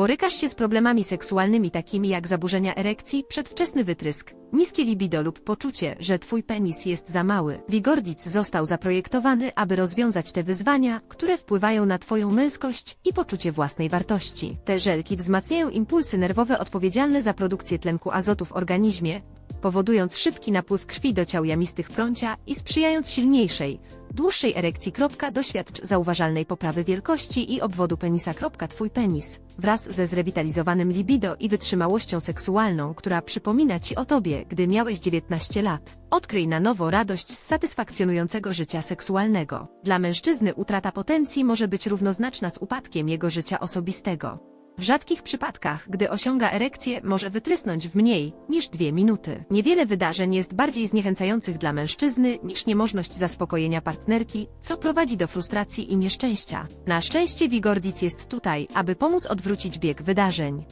Borykasz się z problemami seksualnymi takimi jak zaburzenia erekcji, przedwczesny wytrysk, niskie libido lub poczucie, że twój penis jest za mały. Vigordic został zaprojektowany, aby rozwiązać te wyzwania, które wpływają na twoją męskość i poczucie własnej wartości. Te żelki wzmacniają impulsy nerwowe odpowiedzialne za produkcję tlenku azotu w organizmie, powodując szybki napływ krwi do ciał jamistych prącia i sprzyjając silniejszej, dłuższej erekcji. Doświadcz zauważalnej poprawy wielkości i obwodu penisa. Twój penis, wraz ze zrewitalizowanym libido i wytrzymałością seksualną, która przypomina Ci o Tobie, gdy miałeś 19 lat. Odkryj na nowo radość z satysfakcjonującego życia seksualnego. Dla mężczyzny utrata potencji może być równoznaczna z upadkiem jego życia osobistego. W rzadkich przypadkach, gdy osiąga erekcję, może wytrysnąć w mniej niż dwie minuty. Niewiele wydarzeń jest bardziej zniechęcających dla mężczyzny niż niemożność zaspokojenia partnerki, co prowadzi do frustracji i nieszczęścia. Na szczęście Vigordic jest tutaj, aby pomóc odwrócić bieg wydarzeń.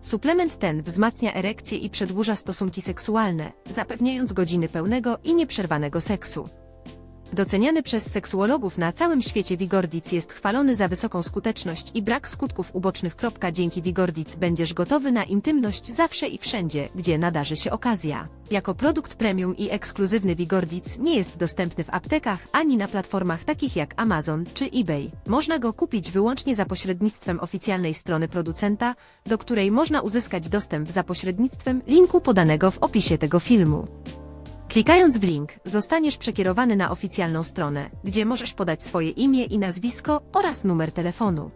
Suplement ten wzmacnia erekcję i przedłuża stosunki seksualne, zapewniając godziny pełnego i nieprzerwanego seksu. Doceniany przez seksuologów na całym świecie Vigordic jest chwalony za wysoką skuteczność i brak skutków ubocznych. Dzięki Vigordic będziesz gotowy na intymność zawsze i wszędzie, gdzie nadarzy się okazja. Jako produkt premium i ekskluzywny Vigordic nie jest dostępny w aptekach ani na platformach takich jak Amazon czy eBay. Można go kupić wyłącznie za pośrednictwem oficjalnej strony producenta, do której można uzyskać dostęp za pośrednictwem linku podanego w opisie tego filmu. Klikając w link, zostaniesz przekierowany na oficjalną stronę, gdzie możesz podać swoje imię i nazwisko oraz numer telefonu.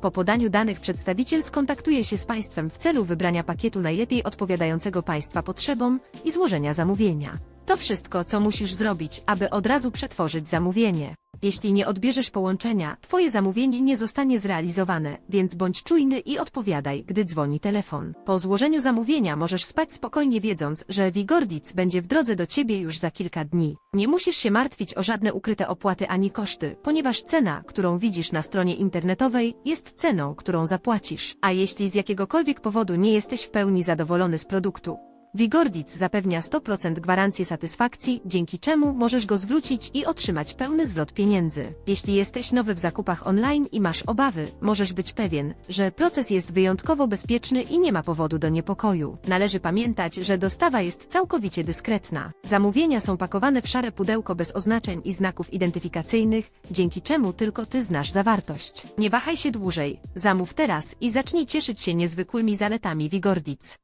Po podaniu danych przedstawiciel skontaktuje się z Państwem w celu wybrania pakietu najlepiej odpowiadającego Państwa potrzebom i złożenia zamówienia. To wszystko, co musisz zrobić, aby od razu przetworzyć zamówienie. Jeśli nie odbierzesz połączenia, Twoje zamówienie nie zostanie zrealizowane, więc bądź czujny i odpowiadaj, gdy dzwoni telefon. Po złożeniu zamówienia możesz spać spokojnie wiedząc, że Vigordic będzie w drodze do Ciebie już za kilka dni. Nie musisz się martwić o żadne ukryte opłaty ani koszty, ponieważ cena, którą widzisz na stronie internetowej, jest ceną, którą zapłacisz. A jeśli z jakiegokolwiek powodu nie jesteś w pełni zadowolony z produktu, Vigordic zapewnia 100% gwarancję satysfakcji, dzięki czemu możesz go zwrócić i otrzymać pełny zwrot pieniędzy. Jeśli jesteś nowy w zakupach online i masz obawy, możesz być pewien, że proces jest wyjątkowo bezpieczny i nie ma powodu do niepokoju. Należy pamiętać, że dostawa jest całkowicie dyskretna. Zamówienia są pakowane w szare pudełko bez oznaczeń i znaków identyfikacyjnych, dzięki czemu tylko ty znasz zawartość. Nie wahaj się dłużej. Zamów teraz i zacznij cieszyć się niezwykłymi zaletami Vigordic.